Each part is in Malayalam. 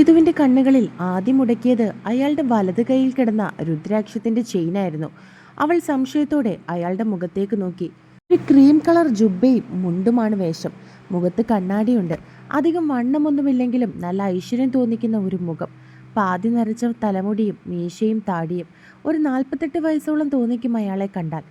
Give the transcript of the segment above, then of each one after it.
ഷീതുവിന്റെ കണ്ണുകളിൽ ആദ്യം മുടക്കിയത് അയാളുടെ വലത് കൈയിൽ കിടന്ന രുദ്രാക്ഷത്തിന്റെ ചെയിനായിരുന്നു അവൾ സംശയത്തോടെ അയാളുടെ മുഖത്തേക്ക് നോക്കി. ഒരു ക്രീം കളർ ജുബയും മുണ്ടുമാണ് വേഷം. മുഖത്ത് കണ്ണാടിയുണ്ട്. അധികം വണ്ണമൊന്നുമില്ലെങ്കിലും നല്ല ഐശ്വര്യം തോന്നിക്കുന്ന ഒരു മുഖം. പാതി നിറച്ച തലമുടിയും മീശയും താടിയും. ഒരു നാൽപ്പത്തെട്ട് വയസ്സോളം തോന്നിക്കും അയാളെ കണ്ടാൽ.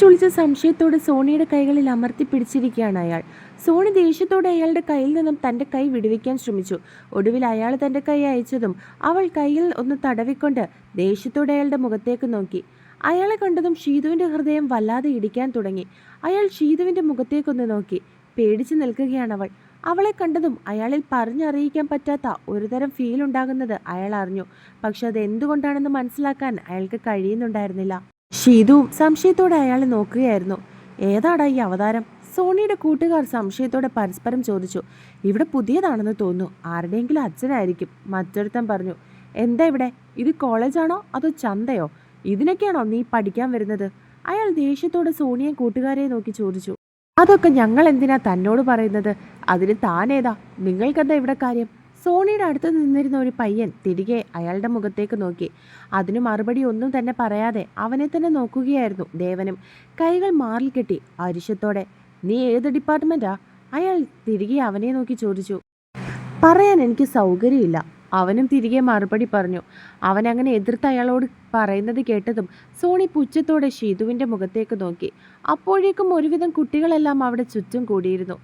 ചുളിച്ച സംശയത്തോടെ സോണിയുടെ കൈകളിൽ അമർത്തി പിടിച്ചിരിക്കുകയാണ് അയാൾ. സോണി ദേഷ്യത്തോടെ അയാളുടെ കയ്യിൽ നിന്നും തന്റെ കൈ വിടുവിക്കാൻ ശ്രമിച്ചു. ഒടുവിൽ അയാൾ തന്റെ കൈ അയച്ചതും അവൾ കയ്യിൽ ഒന്ന് തടവിക്കൊണ്ട് ദേഷ്യത്തോടെ അയാളുടെ മുഖത്തേക്ക് നോക്കി. അയാളെ കണ്ടതും ഷീതുവിന്റെ ഹൃദയം വല്ലാതെ ഇടിക്കാൻ തുടങ്ങി. അയാൾ ഷീതുവിന്റെ മുഖത്തേക്കൊന്ന് നോക്കി. പേടിച്ചു നിൽക്കുകയാണ് അവൾ. അവളെ കണ്ടതും അയാളിൽ പറഞ്ഞറിയിക്കാൻ പറ്റാത്ത ഒരുതരം ഫീൽ ഉണ്ടാകുന്നത് അയാൾ അറിഞ്ഞു. പക്ഷെ അത് എന്തുകൊണ്ടാണെന്ന് മനസ്സിലാക്കാൻ അയാൾക്ക് കഴിയുന്നുണ്ടായിരുന്നില്ല. ഷീതുവും സംശയത്തോടെ അയാളെ നോക്കുകയായിരുന്നു. ഏതാടാ ഈ അവതാരം? സോണിയുടെ കൂട്ടുകാർ സംശയത്തോടെ പരസ്പരം ചോദിച്ചു. ഇവിടെ പുതിയതാണെന്ന് തോന്നുന്നു. ആരുടെയെങ്കിലും അച്ഛനായിരിക്കും മറ്റൊരുത്തൻ പറഞ്ഞു. എന്താ ഇവിടെ? ഇത് കോളേജാണോ? അതോ ചന്തയോ? ഇതിനൊക്കെയാണോ നീ പഠിക്കാൻ വരുന്നത്? അയാൾ ദേഷ്യത്തോടെ സോണിയെ കൂട്ടുകാരെ നോക്കി ചോദിച്ചു. അതൊക്കെ ഞങ്ങൾ എന്തിനാ തന്നോട് പറയുന്നത്? അതിന് താനേതാ നിങ്ങൾക്കെന്താ ഇവിടെ കാര്യം? സോണിയുടെ അടുത്ത് നിന്നിരുന്ന ഒരു പയ്യൻ തിരികെ അയാളുടെ മുഖത്തേക്ക് നോക്കി. അതിന് മറുപടി ഒന്നും തന്നെ പറയാതെ അവനെ തന്നെ നോക്കുകയായിരുന്നു ദേവനും. കൈകൾ മാറിൽ കെട്ടി അരിശത്തോടെ നീ ഏത് ഡിപ്പാർട്ട്മെന്റാ അയാൾ തിരികെ അവനെ നോക്കി ചോദിച്ചു. പറയാൻ എനിക്ക് സൗകര്യമില്ല. അവനും തിരികെ മറുപടി പറഞ്ഞു. അവൻ അങ്ങനെ എതിർത്ത് അയാളോട് പറയുന്നത് കേട്ടതും സോണി പുച്ഛത്തോടെ ഷീതുവിന്റെ മുഖത്തേക്ക് നോക്കി. അപ്പോഴേക്കും ഒരുവിധം കുട്ടികളെല്ലാം അവിടെ ചുറ്റും കൂടിയിരുന്നു.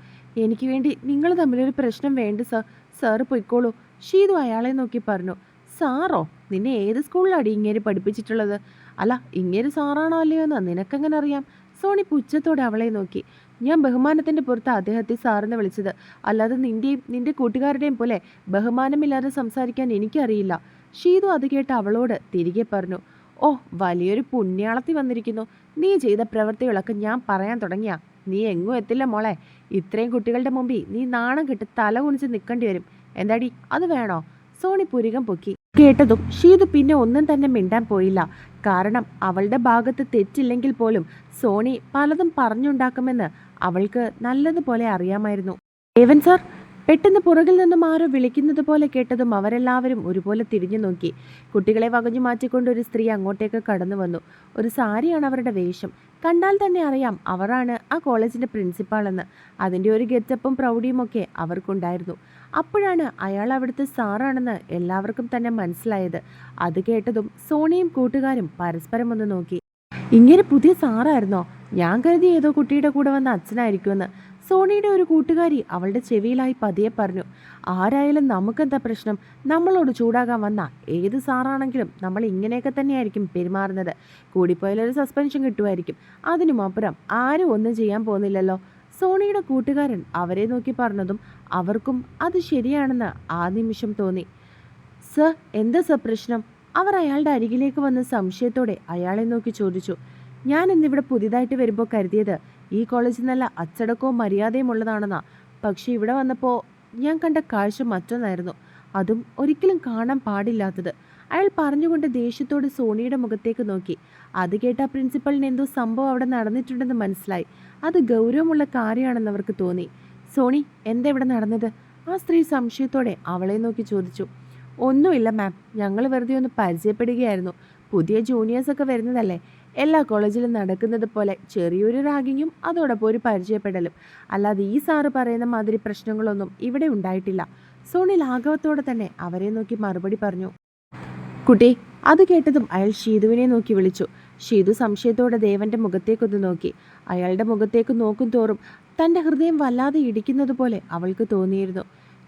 എനിക്ക് വേണ്ടി നിങ്ങൾ തമ്മിലൊരു പ്രശ്നം വേണ്ട സർ. സാറ് പൊയ്ക്കോളൂ. ഷീതു അയാളെ നോക്കി പറഞ്ഞു സാറോ നിന്നെ ഏത് സ്കൂളിലാണ് ഇങ്ങേര് പഠിപ്പിച്ചിട്ടുള്ളത്? അല്ല ഇങ്ങേര് സാറാണോ അല്ലയോ എന്ന് നിനക്കെങ്ങനെ അറിയാം? സോണി പുച്ഛത്തോടെ അവളെ നോക്കി. ഞാൻ ബഹുമാനത്തിന്റെ പുറത്ത് അദ്ദേഹത്തെ സാറിന് വിളിച്ചത്. അല്ലാതെ നിന്റെയും നിന്റെ കൂട്ടുകാരുടെയും പോലെ ബഹുമാനമില്ലാതെ സംസാരിക്കാൻ എനിക്കറിയില്ല. ഷീതു അത് കേട്ട് അവളോട് തിരികെ പറഞ്ഞു ഓ വലിയൊരു പുണ്യാളത്തി വന്നിരിക്കുന്നു. നീ ചെയ്ത പ്രവൃത്തികളൊക്കെ ഞാൻ പറയാൻ തുടങ്ങിയ. നീ എങ്ങും എത്തില്ല മോളെ. ഇത്രയും കുട്ടികളുടെ മുമ്പിൽ നീ നാണം കെട്ട് തല കുണിച്ച് നിൽക്കേണ്ടി വരും. എന്താടി? അത് വേണോ? സോണി പുരികം പൊക്കി. കേട്ടതും ഷീതു പിന്നെ ഒന്നും തന്നെ മിണ്ടാൻ പോയില്ല. കാരണം അവളുടെ ഭാഗത്ത് തെറ്റില്ലെങ്കിൽ പോലും സോണി പലതും പറഞ്ഞുണ്ടാക്കുമെന്ന് അവൾക്ക് നല്ലതുപോലെ അറിയാമായിരുന്നു. ദേവൻ സാർ പെട്ടെന്ന് പുറകിൽ നിന്നും ആരോ വിളിക്കുന്നത് പോലെ കേട്ടതും അവരെല്ലാവരും ഒരുപോലെ തിരിഞ്ഞു നോക്കി. കുട്ടികളെ വകഞ്ഞു മാറ്റിക്കൊണ്ട് ഒരു സ്ത്രീ അങ്ങോട്ടേക്ക് കടന്നു വന്നു. ഒരു സാരിയാണ് അവരുടെ വേഷം. കണ്ടാൽ തന്നെ അറിയാം അവരാണ് ആ കോളേജിന്റെ പ്രിൻസിപ്പാളെന്ന്. അതിന്റെ ഒരു ഗെറ്റപ്പും പ്രൗഢിയും ഒക്കെ അവർക്കുണ്ടായിരുന്നു. അപ്പോഴാണ് അയാൾ അവിടുത്തെ സാറാണെന്ന് എല്ലാവർക്കും തന്നെ മനസ്സിലായത്. അത് കേട്ടതും സോണിയും കൂട്ടുകാരും പരസ്പരം ഒന്ന് നോക്കി. ഇങ്ങനെ പുതിയ സാറായിരുന്നോ? ഞാൻ കരുതി ഏതോ കുട്ടിയുടെ കൂടെ വന്ന അച്ഛനായിരിക്കുമെന്ന്. സോണിയുടെ ഒരു കൂട്ടുകാരി അവളുടെ ചെവിയിലായി പതിയെ പറഞ്ഞു ആരായാലും നമുക്കെന്താ പ്രശ്നം? നമ്മളോട് ചൂടാകാൻ വന്ന ഏത് സാറാണെങ്കിലും നമ്മൾ ഇങ്ങനെയൊക്കെ തന്നെയായിരിക്കും പെരുമാറുന്നത്. കൂടിപ്പോയാലൊരു സസ്പെൻഷൻ കിട്ടുമായിരിക്കും. അതിനുമപ്പുറം ആരും ഒന്നും ചെയ്യാൻ പോകുന്നില്ലല്ലോ. സോണിയുടെ കൂട്ടുകാരൻ അവരെ നോക്കി പറഞ്ഞതും അവർക്കും അത് ശരിയാണെന്ന് ആ നിമിഷം തോന്നി. സർ എന്താ സർ പ്രശ്നം? അവർ അയാളുടെ അരികിലേക്ക് വന്ന സംശയത്തോടെ അയാളെ നോക്കി ചോദിച്ചു. ഞാൻ ഇന്നിവിടെ പുതിയതായിട്ട് വരുമ്പോൾ കരുതിയത് ഈ കോളേജിൽ നല്ല അച്ചടക്കവും മര്യാദയും ഉള്ളതാണെന്നാ. പക്ഷെ ഇവിടെ വന്നപ്പോൾ ഞാൻ കണ്ട കാഴ്ച മറ്റൊന്നായിരുന്നു. അതും ഒരിക്കലും കാണാൻ പാടില്ലാത്തത്. അയാൾ പറഞ്ഞുകൊണ്ട് ദേഷ്യത്തോട് സോണിയുടെ മുഖത്തേക്ക് നോക്കി. അത് കേട്ട പ്രിൻസിപ്പളിന് എന്തോ സംഭവം അവിടെ നടന്നിട്ടുണ്ടെന്ന് മനസ്സിലായി. അത് ഗൗരവമുള്ള കാര്യമാണെന്ന് അവർക്ക് തോന്നി. സോണി എന്താ ഇവിടെ നടന്നത്? ആ സ്ത്രീ സംശയത്തോടെ അവളെ നോക്കി ചോദിച്ചു. ഒന്നുമില്ല മാം. ഞങ്ങൾ വെറുതെ ഒന്ന് പരിചയപ്പെടുകയായിരുന്നു. പുതിയ ജൂനിയേഴ്സൊക്കെ വരുന്നതല്ലേ. എല്ലാ കോളേജിലും നടക്കുന്നത് പോലെ ചെറിയൊരു റാഗിങ്ങും അതോടൊപ്പം ഒരു പരിചയപ്പെടലും. അല്ലാതെ ഈ സാറ് പറയുന്ന മാതിരി പ്രശ്നങ്ങളൊന്നും ഇവിടെ ഉണ്ടായിട്ടില്ല. സോണി ലാഘവത്തോടെ തന്നെ അവരെ നോക്കി മറുപടി പറഞ്ഞു. കുട്ടി അത് കേട്ടതും അയാൾ ഷീതുവിനെ നോക്കി വിളിച്ചു. ഷീതു സംശയത്തോടെ ദേവന്റെ മുഖത്തേക്കൊന്ന് നോക്കി. അയാളുടെ മുഖത്തേക്ക് നോക്കും തോറും തന്റെ ഹൃദയം വല്ലാതെ ഇടിക്കുന്നത് പോലെ അവൾക്ക് തോന്നിയിരുന്നു.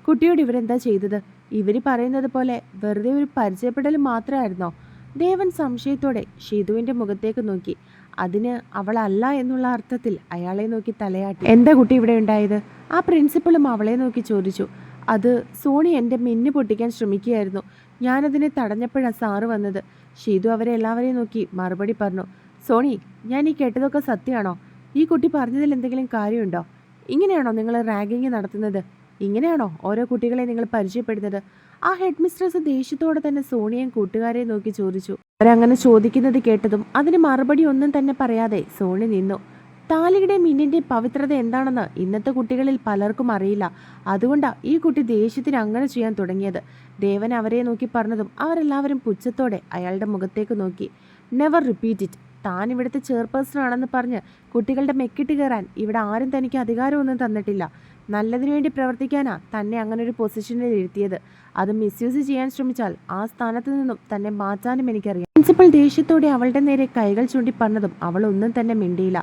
കുട്ടിയോട് ഇവരെന്താ ചെയ്തത്? ഇവർ പറയുന്നത് പോലെ വെറുതെ ഒരു പരിചയപ്പെടൽ മാത്രമായിരുന്നോ? ദേവൻ സംശയത്തോടെ ഷീതുവിന്റെ മുഖത്തേക്ക് നോക്കി. അതിന് അവളല്ല എന്നുള്ള അർത്ഥത്തിൽ അയാളെ നോക്കി തലയാട്ടി. എന്താ കുട്ടി ഇവിടെ ഉണ്ടായത്? ആ പ്രിൻസിപ്പളും അവളെ നോക്കി ചോദിച്ചു. അത് സോണി എന്റെ മിന്നു പൊട്ടിക്കാൻ ശ്രമിക്കുകയായിരുന്നു. ഞാനതിനെ തടഞ്ഞപ്പോഴാണ് സാറ് വന്നത്. ഷീതു അവരെ എല്ലാവരെയും നോക്കി മറുപടി പറഞ്ഞു. സോണി ഞാൻ ഈ കേട്ടതൊക്കെ സത്യമാണോ? ഈ കുട്ടി പറഞ്ഞതിൽ എന്തെങ്കിലും കാര്യമുണ്ടോ? ഇങ്ങനെയാണോ നിങ്ങൾ റാഗിങ് നടത്തുന്നത്? ഇങ്ങനെയാണോ ഓരോ കുട്ടികളെ നിങ്ങൾ പരിചയപ്പെടുന്നത്? ആ ഹെഡ് മിസ്ട്രസ് ദേഷ്യത്തോടെ തന്നെ സോണിയും കൂട്ടുകാരെ നോക്കി ചോദിച്ചു. അവരങ്ങനെ ചോദിക്കുന്നത് കേട്ടതും അതിന് മറുപടി ഒന്നും തന്നെ പറയാതെ സോണി നിന്നു. താലിയുടെ മിന്നിന്റെ പവിത്രത എന്താണെന്ന് ഇന്നത്തെ കുട്ടികളിൽ പലർക്കും അറിയില്ല. അതുകൊണ്ടാണ് ഈ കുട്ടി ദേഷ്യത്തിന് അങ്ങനെ ചെയ്യാൻ തുടങ്ങിയത്. ദേവൻ അവരെ നോക്കി പറഞ്ഞതും അവരെല്ലാവരും പുച്ഛത്തോടെ അയാളുടെ മുഖത്തേക്ക് നോക്കി. നെവർ റിപ്പീറ്റ് ഇറ്റ് താൻ ഇവിടുത്തെ ചെയർപേഴ്സൺ ആണെന്ന് പറഞ്ഞ് കുട്ടികളുടെ മെക്കിട്ട് കയറാൻ ഇവിടെ ആരും തനിക്ക് അധികാരമൊന്നും തന്നിട്ടില്ല. നല്ലതിനു വേണ്ടി പ്രവർത്തിക്കാനാ തന്നെ അങ്ങനെ ഒരു പൊസിഷനിൽ ഇരുത്തിയത്. അത് മിസ്യൂസ് ചെയ്യാൻ ശ്രമിച്ചാൽ ആ സ്ഥാനത്ത് നിന്നും തന്നെ മാറ്റാനും എനിക്കറിയാം. പ്രിൻസിപ്പൽ ദേഷ്യത്തോടെ അവളുടെ നേരെ കൈകൾ ചൂണ്ടി പറഞ്ഞതും അവൾ ഒന്നും തന്നെ മിണ്ടിയില്ല.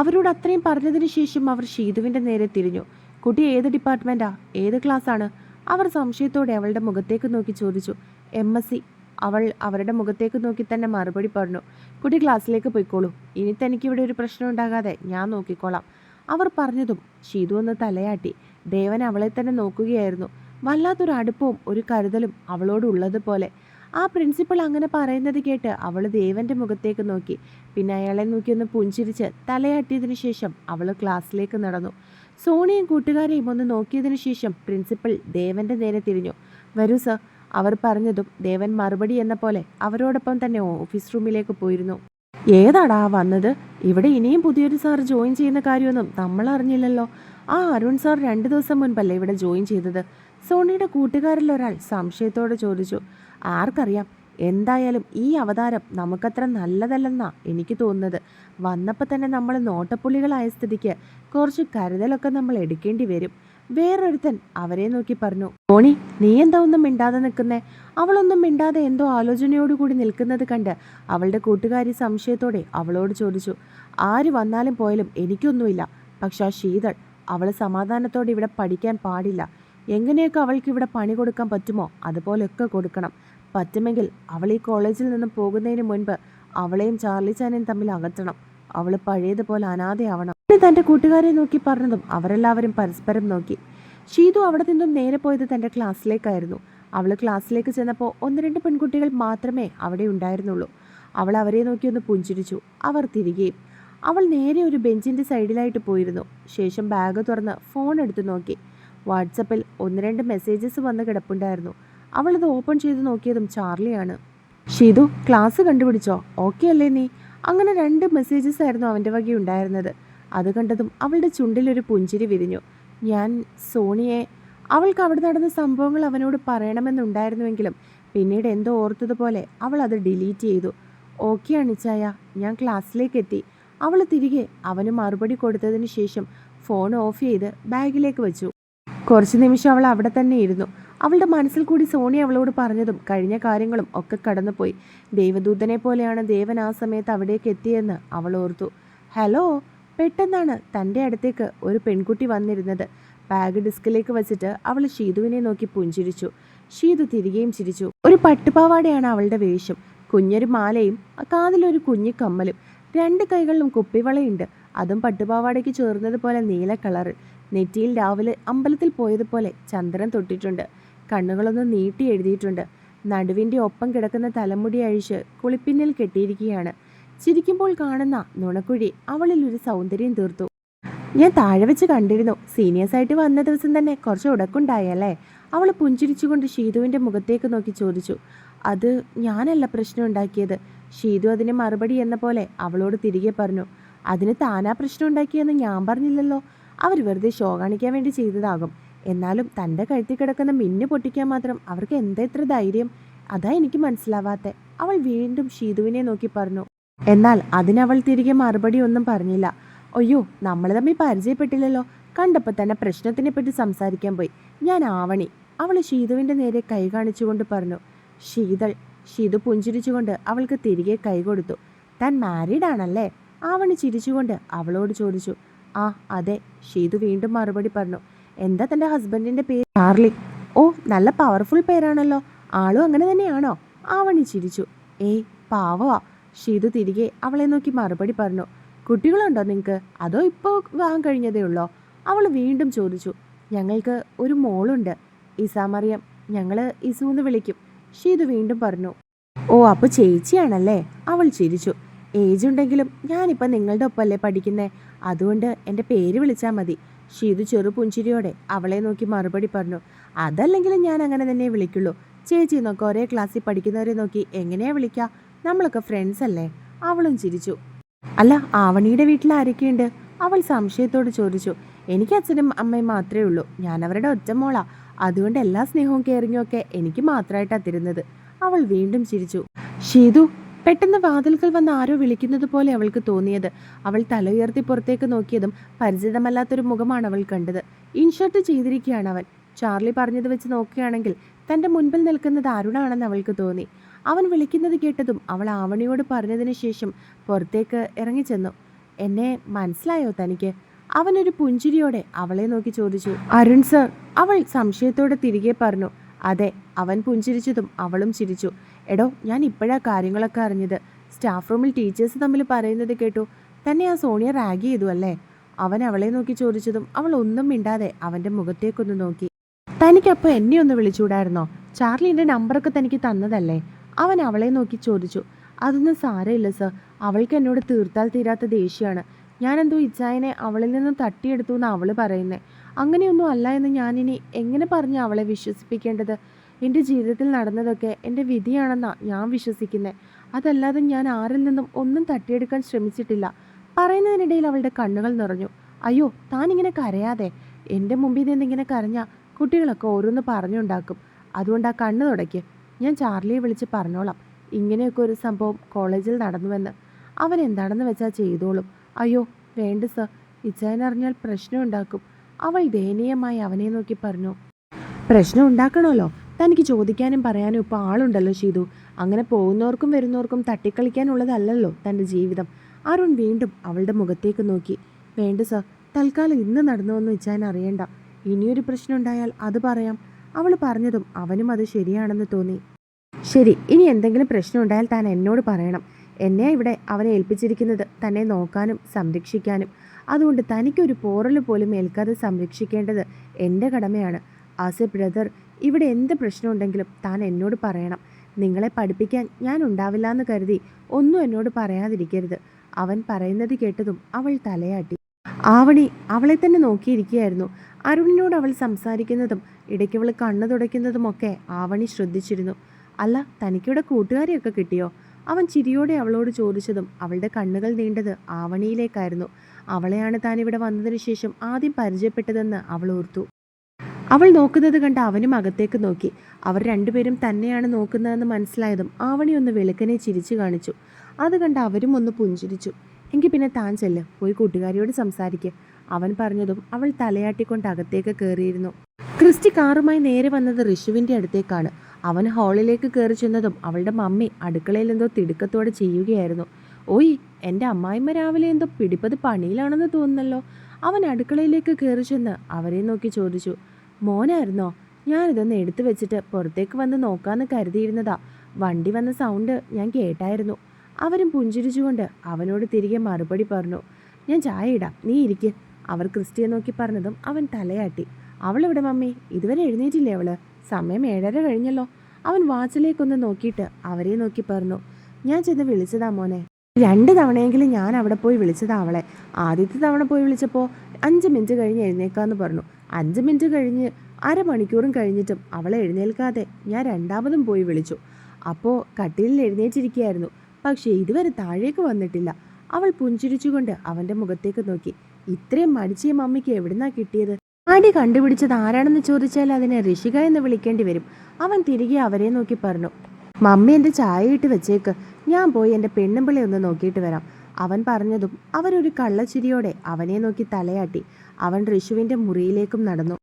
അവരോട് അത്രയും പറഞ്ഞതിന് ശേഷം അവർ ഷീതുവിന്റെ നേരെ തിരിഞ്ഞു. കുട്ടി ഏത് ഡിപ്പാർട്ട്മെന്റാ ഏത് ക്ലാസ്സാണ് അവർ സംശയത്തോടെ അവളുടെ മുഖത്തേക്ക് നോക്കി ചോദിച്ചു. എം എസ് സി അവൾ അവരുടെ മുഖത്തേക്ക് നോക്കി തന്നെ മറുപടി പറഞ്ഞു. കുട്ടി ക്ലാസ്സിലേക്ക് പോയിക്കോളൂ. ഇനി തനിക്കിവിടെ ഒരു പ്രശ്നം ഉണ്ടാകാതെ ഞാൻ നോക്കിക്കോളാം. അവർ പറഞ്ഞതും ഷീതു ഒന്ന് തലയാട്ടി. ദേവൻ അവളെ തന്നെ നോക്കുകയായിരുന്നു. വല്ലാത്തൊരു അടുപ്പവും ഒരു കരുതലും അവളോട് ഉള്ളതുപോലെ. ആ പ്രിൻസിപ്പൾ അങ്ങനെ പറയുന്നത് കേട്ട് അവൾ ദേവന്റെ മുഖത്തേക്ക് നോക്കി. പിന്നെ അയാളെ നോക്കി ഒന്ന് പുഞ്ചിരിച്ച് തലയാട്ടിയതിന് ശേഷം അവൾ ക്ലാസ്സിലേക്ക് നടന്നു. സോണിയും കൂട്ടുകാരെയും ഒന്ന് നോക്കിയതിനു ശേഷം പ്രിൻസിപ്പൾ ദേവന്റെ നേരെ തിരിഞ്ഞു. വരൂ സർ അവർ പറഞ്ഞതും ദേവൻ മറുപടി എന്ന പോലെ അവരോടൊപ്പം തന്നെ ഓഫീസ് റൂമിലേക്ക് പോയിരുന്നു. ഏതാടാ വന്നത്? ഇവിടെ ഇനിയും പുതിയൊരു സാർ ജോയിൻ ചെയ്യുന്ന കാര്യമൊന്നും നമ്മൾ അറിഞ്ഞില്ലല്ലോ ആ അരുൺ സാർ രണ്ട് ദിവസം മുൻപല്ലേ ഇവിടെ ജോയിൻ ചെയ്തത്? സോണിയുടെ കൂട്ടുകാരിൽ ഒരാൾ സംശയത്തോടെ ചോദിച്ചു. ആർക്കറിയാം എന്തായാലും ഈ അവതാരം നമുക്കത്ര നല്ലതല്ലെന്നാ എനിക്ക് തോന്നുന്നത്. വന്നപ്പോൾ തന്നെ നമ്മൾ നോട്ടപ്പുള്ളികളായ സ്ഥിതിക്ക് കുറച്ച് കരുതലൊക്കെ നമ്മൾ എടുക്കേണ്ടി വരും. വേറൊരുത്തൻ അവരെ നോക്കി പറഞ്ഞു ടോണി നീ എന്താ ഒന്നും മിണ്ടാതെ നിൽക്കുന്നേ? അവളൊന്നും മിണ്ടാതെ എന്തോ ആലോചനയോടുകൂടി നിൽക്കുന്നത് കണ്ട് അവളുടെ കൂട്ടുകാരി സംശയത്തോടെ അവളോട് ചോദിച്ചു ആര് വന്നാലും പോയാലും എനിക്കൊന്നുമില്ല. പക്ഷെ ആ ശീതൾ അവൾ സമാധാനത്തോടെ ഇവിടെ പഠിക്കാൻ പാടില്ല. എങ്ങനെയൊക്കെ അവൾക്ക് ഇവിടെ പണി കൊടുക്കാൻ പറ്റുമോ അതുപോലെയൊക്കെ കൊടുക്കണം. പറ്റുമെങ്കിൽ അവൾ ഈ കോളേജിൽ നിന്നും പോകുന്നതിന് മുൻപ് അവളെയും ചാർലി ചാനയും തമ്മിൽ അകറ്റണം. അവൾ പഴയതുപോലെ അനാഥയാവണം. തന്റെ കൂട്ടുകാരെ നോക്കി പറഞ്ഞതും അവരെല്ലാവരും പരസ്പരം നോക്കി. ഷീതു അവിടെ നിന്നും നേരെ പോയത് തന്റെ ക്ലാസ്സിലേക്കായിരുന്നു. അവൾ ക്ലാസ്സിലേക്ക് ചെന്നപ്പോൾ ഒന്ന് രണ്ട് പെൺകുട്ടികൾ മാത്രമേ അവിടെ ഉണ്ടായിരുന്നുള്ളൂ. അവൾ അവരെ നോക്കി ഒന്ന് പുഞ്ചിരിച്ചു. അവർ തിരികെയും. അവൾ നേരെ ഒരു ബെഞ്ചിന്റെ സൈഡിലായിട്ട് പോയിരുന്നു. ശേഷം ബാഗ് തുറന്ന് ഫോൺ എടുത്ത് നോക്കി. വാട്സപ്പിൽ ഒന്ന് രണ്ട് മെസ്സേജസ് വന്ന് കിടപ്പുണ്ടായിരുന്നു. അവളത് ഓപ്പൺ ചെയ്ത് നോക്കിയതും ചാർലിയാണ്. ഷീതു ക്ലാസ് കണ്ടുപിടിച്ചോ? ഓക്കെ അല്ലേ നീ? അങ്ങനെ രണ്ട് മെസ്സേജസ് ആയിരുന്നു അവന്റെ വക ഉണ്ടായിരുന്നത്. അത് കണ്ടതും അവളുടെ ചുണ്ടിലൊരു പുഞ്ചിരി വിരിഞ്ഞു. ഞാൻ സോണിയെ അവൾക്ക് അവിടെ നടന്ന സംഭവങ്ങൾ അവനോട് പറയണമെന്നുണ്ടായിരുന്നുവെങ്കിലും പിന്നീട് എന്തോ ഓർത്തതുപോലെ അവൾ അത് ഡിലീറ്റ് ചെയ്തു. ഓക്കെ അണിച്ചായ ഞാൻ ക്ലാസ്സിലേക്ക് എത്തി അവൾ തിരികെ അവന് മറുപടി കൊടുത്തതിന് ശേഷം ഫോൺ ഓഫ് ചെയ്ത് ബാഗിലേക്ക് വെച്ചു. കുറച്ച് നിമിഷം അവൾ അവിടെ തന്നെ ഇരുന്നു. അവളുടെ മനസ്സിൽ കൂടി സോണി അവളോട് പറഞ്ഞതും കഴിഞ്ഞ കാര്യങ്ങളും ഒക്കെ കടന്നുപോയി. ദൈവദൂതനെ പോലെയാണ് ദേവൻ ആ സമയത്ത് അവിടേക്ക് എത്തിയെന്ന് അവൾ ഓർത്തു. ഹലോ പെട്ടെന്നാണ് തന്റെ അടുത്തേക്ക് ഒരു പെൺകുട്ടി വന്നിരുന്നത്. ബാഗ് ഡിസ്കിലേക്ക് വെച്ചിട്ട് അവൾ ഷീതുവിനെ നോക്കി പുഞ്ചിരിച്ചു. ഷീതു തിരികെയും ചിരിച്ചു. ഒരു പട്ടുപാവാടയാണ് അവളുടെ വേഷം. കുഞ്ഞൊരു മാലയും കാതിലൊരു കുഞ്ഞു കമ്മലും. രണ്ട് കൈകളിലും കുപ്പിവളയുണ്ട്. അതും പട്ടുപാവാടയ്ക്ക് ചേർന്നതുപോലെ നീല കളറിൽ നെറ്റിയിൽ രാവിലെ അമ്പലത്തിൽ പോയതുപോലെ ചന്ദ്രൻ തൊട്ടിട്ടുണ്ട്. കണ്ണുകളൊന്നും നീട്ടി എഴുതിയിട്ടുണ്ട്. നടുവിന്റെ ഒപ്പം കിടക്കുന്ന തലമുടി അഴിച്ച് കുളിപ്പിന്നിൽ കെട്ടിയിരിക്കുകയാണ്. ചിരിക്കുമ്പോൾ കാണുന്ന നുണക്കുഴി അവളിൽ ഒരു സൗന്ദര്യം തീർത്തു. ഞാൻ താഴെ വെച്ച് കണ്ടിരുന്നു. സീനിയേഴ്സ് ആയിട്ട് വന്ന ദിവസം തന്നെ കുറച്ച് ഉടക്കുണ്ടായല്ലേ അവൾ പുഞ്ചിരിച്ചുകൊണ്ട് ഷീതുവിന്റെ മുഖത്തേക്ക് നോക്കി ചോദിച്ചു. അത് ഞാനല്ല പ്രശ്നം ഉണ്ടാക്കിയത്. ഷീതു അതിന് മറുപടി എന്ന പോലെ അവളോട് തിരികെ പറഞ്ഞു. അതിന് താനാ പ്രശ്നം ഉണ്ടാക്കിയെന്ന് ഞാൻ പറഞ്ഞില്ലല്ലോ. അവർ വെറുതെ ഷോ കാണിക്കാൻ വേണ്ടി ചെയ്തതാകും. എന്നാലും തന്റെ കഴുത്തിൽ കിടക്കുന്ന മിന്നു പൊട്ടിക്കാൻ മാത്രം അവർക്ക് എന്താ ഇത്ര ധൈര്യം? അതാ എനിക്ക് മനസ്സിലാവാത്തെ. അവൾ വീണ്ടും ഷീതുവിനെ നോക്കി പറഞ്ഞു. എന്നാൽ അതിനവൾ തിരികെ മറുപടി ഒന്നും പറഞ്ഞില്ല. അയ്യോ നമ്മൾ തമ്മിൽ പരിചയപ്പെട്ടില്ലല്ലോ. കണ്ടപ്പോൾ തന്നെ പ്രശ്നത്തിനെ പറ്റി സംസാരിക്കാൻ പോയി. ഞാൻ ആവണി. അവൾ ഷീതുവിന്റെ നേരെ കൈ കാണിച്ചുകൊണ്ട് പറഞ്ഞു. ശീതൾ ഷീതു പുഞ്ചിരിച്ചുകൊണ്ട് അവൾക്ക് തിരികെ കൈ കൊടുത്തു. താൻ മാരീഡ് ആണല്ലേ? ആവണി ചിരിച്ചുകൊണ്ട് അവളോട് ചോദിച്ചു. ആ അതെ ഷീതു വീണ്ടും മറുപടി പറഞ്ഞു. എന്താ തന്റെ ഹസ്ബൻഡിന്റെ പേര്? ചാർലി. ഓ നല്ല പവർഫുൾ പേരാണല്ലോ. ആളും അങ്ങനെ തന്നെയാണോ? ആവണി ചിരിച്ചു. ഏയ് പാവമാ ഷീതു തിരികെ അവളെ നോക്കി മറുപടി പറഞ്ഞു കുട്ടികളുണ്ടോ നിങ്ങൾക്ക് അതോ ഇപ്പോൾ വിവാഹം കഴിഞ്ഞതേ ഉള്ളോ? അവൾ വീണ്ടും ചോദിച്ചു ഞങ്ങൾക്ക് ഒരു മോളുണ്ട് ഇസാമറിയം ഞങ്ങൾ ഇസു എന്ന് വിളിക്കും. ഷീതു വീണ്ടും പറഞ്ഞു ഓ അപ്പോൾ ചേച്ചിയാണല്ലേ? അവൾ ചിരിച്ചു ഏജ് ഉണ്ടെങ്കിലും ഞാനിപ്പോൾ നിങ്ങളുടെ ഒപ്പമല്ലേ പഠിക്കുന്നേ? അതുകൊണ്ട് എന്റെ പേര് വിളിച്ചാൽ മതി. ഷീതു ചെറു പുഞ്ചിരിയോടെ അവളെ നോക്കി മറുപടി പറഞ്ഞു അതല്ലെങ്കിലും ഞാൻ അങ്ങനെ തന്നെ വിളിക്കുള്ളൂ. ചേച്ചി നോക്കി ഒരേ ക്ലാസ്സിൽ പഠിക്കുന്നവരെ നോക്കി എങ്ങനെയാ വിളിക്കുക നമ്മളൊക്കെ ഫ്രണ്ട്സ് അല്ലേ? അവളും ചിരിച്ചു. അല്ല ആവണിയുടെ വീട്ടിൽ ആരൊക്കെയുണ്ട്? അവൾ സംശയത്തോട് ചോദിച്ചു. എനിക്ക് അച്ഛനും അമ്മയും മാത്രമേ ഉള്ളൂ. ഞാൻ അവരുടെ ഒറ്റമോളാ അതുകൊണ്ട് എല്ലാ സ്നേഹവും കെയറിങ്ങും ഒക്കെ എനിക്ക് മാത്രമായിട്ടാണ് തരുന്നത്. അവൾ വീണ്ടും ചിരിച്ചു. ഷീതു പെട്ടെന്ന് വാതിൽക്കൽ വന്ന് ആരോ വിളിക്കുന്നത് പോലെ അവൾക്ക് തോന്നിയത്. അവൾ തല ഉയർത്തി പുറത്തേക്ക് നോക്കിയതും പരിചിതമല്ലാത്തൊരു മുഖമാണ് അവൾ കണ്ടത്. ഇൻഷർട്ട് ചെയ്തിരിക്കുകയാണ് അവൻ. ചാർലി പറഞ്ഞത് വെച്ച് നോക്കുകയാണെങ്കിൽ തന്റെ മുൻപിൽ നിൽക്കുന്നത് അരുണാണെന്ന് അവൾക്ക് തോന്നി. അവൻ വിളിക്കുന്നത് കേട്ടതും അവൾ ആവണിയോട് പറഞ്ഞതിന് ശേഷം പുറത്തേക്ക് ഇറങ്ങിച്ചെന്നു. എന്നെ മനസ്സിലായോ തനിക്ക്? അവനൊരു പുഞ്ചിരിയോടെ അവളെ നോക്കി ചോദിച്ചു. അരുൺ സർ അവൾ സംശയത്തോടെ തിരികെ പറഞ്ഞു. അതെ അവൻ പുഞ്ചിരിച്ചതും അവളും ചിരിച്ചു. എടോ ഞാൻ ഇപ്പോഴാ കാര്യങ്ങളൊക്കെ അറിഞ്ഞത്. സ്റ്റാഫ് റൂമിൽ ടീച്ചേഴ്സ് തമ്മിൽ പറയുന്നത് കേട്ടു. തന്നെ ആ സോണിയ റാഗ് ചെയ്തു അല്ലേ? അവൻ അവളെ നോക്കി ചോദിച്ചതും അവൾ ഒന്നും മിണ്ടാതെ അവന്റെ മുഖത്തേക്കൊന്ന് നോക്കി. തനിക്കപ്പോൾ എന്നെ ഒന്ന് വിളിച്ചുകൂടായിരുന്നോ? ചാർലിന്റെ നമ്പറൊക്കെ തനിക്ക് തന്നതല്ലേ? അവൻ അവളെ നോക്കി ചോദിച്ചു അതൊന്നും സാരമില്ല സർ. അവൾക്ക് എന്നോട് തീർത്താൽ തീരാത്ത ദേഷ്യമാണ്. ഞാനെന്തോ ഇച്ചായനെ അവളിൽ നിന്ന് തട്ടിയെടുത്തു എന്ന് അവൾ പറയുന്നേ. അങ്ങനെയൊന്നും അല്ല എന്ന് ഞാനിനി എങ്ങനെ പറഞ്ഞ് അവളെ വിശ്വസിപ്പിക്കേണ്ടത്? എന്റെ ജീവിതത്തിൽ നടന്നതൊക്കെ എന്റെ വിധിയാണെന്നാണ് ഞാൻ വിശ്വസിക്കുന്നത് അതല്ലാതെ ഞാൻ ആരിൽ നിന്നും ഒന്നും തട്ടിയെടുക്കാൻ ശ്രമിച്ചിട്ടില്ല. പറയുന്നതിനിടയിൽ അവളുടെ കണ്ണുകൾ നിറഞ്ഞു. അയ്യോ താനിങ്ങനെ കരയാതെ. എന്റെ മുമ്പിൽ നിന്നിങ്ങനെ കരഞ്ഞ കുട്ടികളൊക്കെ ഓരോന്ന് പറഞ്ഞുണ്ടാക്കും. അതുകൊണ്ട് ആ കണ്ണ് തുടയ്ക്ക്. ഞാൻ ചാർലിയെ വിളിച്ച് പറഞ്ഞോളാം. ഇങ്ങനെയൊക്കെ ഒരു സംഭവം കോളേജിൽ നടന്നുവെന്ന്. അവൻ എന്താണെന്ന് വെച്ചാൽ ചെയ്തോളും. അയ്യോ വേണ്ട സർ. ഇച്ചായനറിഞ്ഞാൽ പ്രശ്നം ഉണ്ടാക്കും. അവൾ ദയനീയമായി അവനെ നോക്കി പറഞ്ഞു. പ്രശ്നം ഉണ്ടാക്കണമല്ലോ. തനിക്ക് ചോദിക്കാനും പറയാനും ഇപ്പോൾ ആളുണ്ടല്ലോ ഷീതു. അങ്ങനെ പോകുന്നവർക്കും വരുന്നവർക്കും തട്ടിക്കളിക്കാനുള്ളതല്ലല്ലോ തന്റെ ജീവിതം. അരുൺ വീണ്ടും അവളുടെ മുഖത്തേക്ക് നോക്കി. വേണ്ട സർ തൽക്കാലം ഇന്ന് നടന്നുവെന്ന് ഇച്ചാൻ അറിയണ്ട. ഇനിയൊരു പ്രശ്നം ഉണ്ടായാൽ അത് പറയാം. അവൾ പറഞ്ഞതും അവനും അത് ശരിയാണെന്ന് തോന്നി. ശരി ഇനി എന്തെങ്കിലും പ്രശ്നം ഉണ്ടായാൽ താൻ എന്നോട് പറയണം. എന്നെ ഇവിടെ അവനെ ഏൽപ്പിച്ചിരിക്കുന്നത്? തന്നെ നോക്കാനും സംരക്ഷിക്കാനും. അതുകൊണ്ട് തനിക്കൊരു പോറൽ പോലും ഏൽക്കാതെ സംരക്ഷിക്കേണ്ടത് എന്റെ കടമയാണ്. ആസ് എ ബ്രദർ ഇവിടെ എന്ത് പ്രശ്നമുണ്ടെങ്കിലും താൻ എന്നോട് പറയണം. നിങ്ങളെ പഠിപ്പിക്കാൻ ഞാൻ ഉണ്ടാവില്ല എന്ന് കരുതി ഒന്നും എന്നോട് പറയാതിരിക്കരുത്. അവൻ പറയുന്നത് കേട്ടതും അവൾ തലയാട്ടി. ആവണി അവളെ തന്നെ നോക്കിയിരിക്കുകയായിരുന്നു. അരുണിനോട് അവൾ സംസാരിക്കുന്നതും ഇടയ്ക്കവൾ കണ്ണു തുടയ്ക്കുന്നതുമൊക്കെ ആവണി ശ്രദ്ധിച്ചിരുന്നു. അല്ല തനിക്കിവിടെ കൂട്ടുകാരെയൊക്കെ കിട്ടിയോ? അവൻ ചിരിയോടെ അവളോട് ചോദിച്ചതും അവളുടെ കണ്ണുകൾ നീണ്ടത് ആവണിയിലേക്കായിരുന്നു. അവളെയാണ് താൻ ഇവിടെ വന്നതിന് ശേഷം ആദ്യം പരിചയപ്പെട്ടതെന്ന് അവൾ ഓർത്തു. അവൾ നോക്കുന്നത് കണ്ട് അവനും അകത്തേക്ക് നോക്കി. അവർ രണ്ടുപേരും തന്നെയാണ് നോക്കുന്നതെന്ന് മനസ്സിലായതും ആവണി ഒന്ന് വെളുക്കനെ ചിരിച്ചു കാണിച്ചു. അത് കണ്ട് അവരും ഒന്ന് പുഞ്ചിരിച്ചു. എങ്കിൽ പിന്നെ താൻ ചെല്ല് പോയി കൂട്ടുകാരിയോട് സംസാരിക്കുക അവൻ പറഞ്ഞതും അവൾ തലയാട്ടിക്കൊണ്ട് അകത്തേക്ക് കയറിയിരുന്നു ക്രിസ്റ്റി കാറുമായി നേരെ വന്നത് ഋഷുവിന്റെ അടുത്തേക്കാണ്. അവൻ ഹാളിലേക്ക് കയറി ചെന്നതും അവളുടെ മമ്മി അടുക്കളയിൽ എന്തോ തിടുക്കത്തോടെ ചെയ്യുകയായിരുന്നു. ഓയ് എന്റെ അമ്മായിമ്മ രാവിലെ എന്തോ പിടിപ്പത് പണിയിലാണെന്ന് തോന്നുന്നല്ലോ. അവൻ അടുക്കളയിലേക്ക് കയറി ചെന്ന് അവരെ നോക്കി ചോദിച്ചു മോനായിരുന്നോ? ഞാനിതൊന്ന് എടുത്തു വെച്ചിട്ട് പുറത്തേക്ക് വന്ന് നോക്കാമെന്ന് കരുതിയിരുന്നതാ. വണ്ടി വന്ന സൗണ്ട് ഞാൻ കേട്ടായിരുന്നു. അവരും പുഞ്ചിരിച്ചുകൊണ്ട് അവനോട് തിരികെ മറുപടി പറഞ്ഞു ഞാൻ ചായ ഇടാം. നീ ഇരിക്ക്. അവർ ക്രിസ്റ്റിയെ നോക്കി പറഞ്ഞതും അവൻ തലയാട്ടി. അവളെവിടെ മമ്മി? ഇതുവരെ എഴുന്നേറ്റില്ലേ അവൾ? സമയം ഏഴര കഴിഞ്ഞല്ലോ. അവൻ വാച്ചിലേക്കൊന്ന് നോക്കിയിട്ട് അവരെ നോക്കി പറഞ്ഞു. ഞാൻ ചെന്ന് വിളിച്ചതാ മോനെ. രണ്ട് തവണയെങ്കിലും ഞാൻ അവിടെ പോയി വിളിച്ചതാ അവളെ. ആദ്യത്തെ തവണ പോയി വിളിച്ചപ്പോൾ അഞ്ച് മിനിറ്റ് കഴിഞ്ഞ് എഴുന്നേക്കാന്ന് പറഞ്ഞു. അഞ്ച് മിനിറ്റ് കഴിഞ്ഞ് അരമണിക്കൂറും കഴിഞ്ഞിട്ടും അവളെ എഴുന്നേൽക്കാതെ ഞാൻ രണ്ടാമതും പോയി വിളിച്ചു. അപ്പോൾ കട്ടിലിൽ എഴുന്നേറ്റിരിക്കുകയായിരുന്നു. പക്ഷേ ഇതുവരെ താഴേക്ക് വന്നിട്ടില്ല. അവൾ പുഞ്ചിരിച്ചുകൊണ്ട് അവന്റെ മുഖത്തേക്ക് നോക്കി. ഇത്രയും മടിച്ചിയ മമ്മിക്ക് എവിടുന്നാ കിട്ടിയത്? ആടി കണ്ടുപിടിച്ചത് ആരാണെന്ന് ചോദിച്ചാൽ അതിനെ ഋഷിക എന്ന് വിളിക്കേണ്ടി വരും. അവൻ തിരികെ അവരെ നോക്കി പറഞ്ഞു മമ്മി എന്റെ ചായ ഇട്ട് വെച്ചേക്ക്. ഞാൻ പോയി എന്റെ പെണ്ണുമ്പിളെ ഒന്ന് നോക്കിയിട്ട് വരാം. അവൻ പറഞ്ഞതും അവരൊരു കള്ളച്ചിരിയോടെ അവനെ നോക്കി തലയാട്ടി. അവൻ ഋഷുവിന്റെ മുറിയിലേക്കും നടന്നു.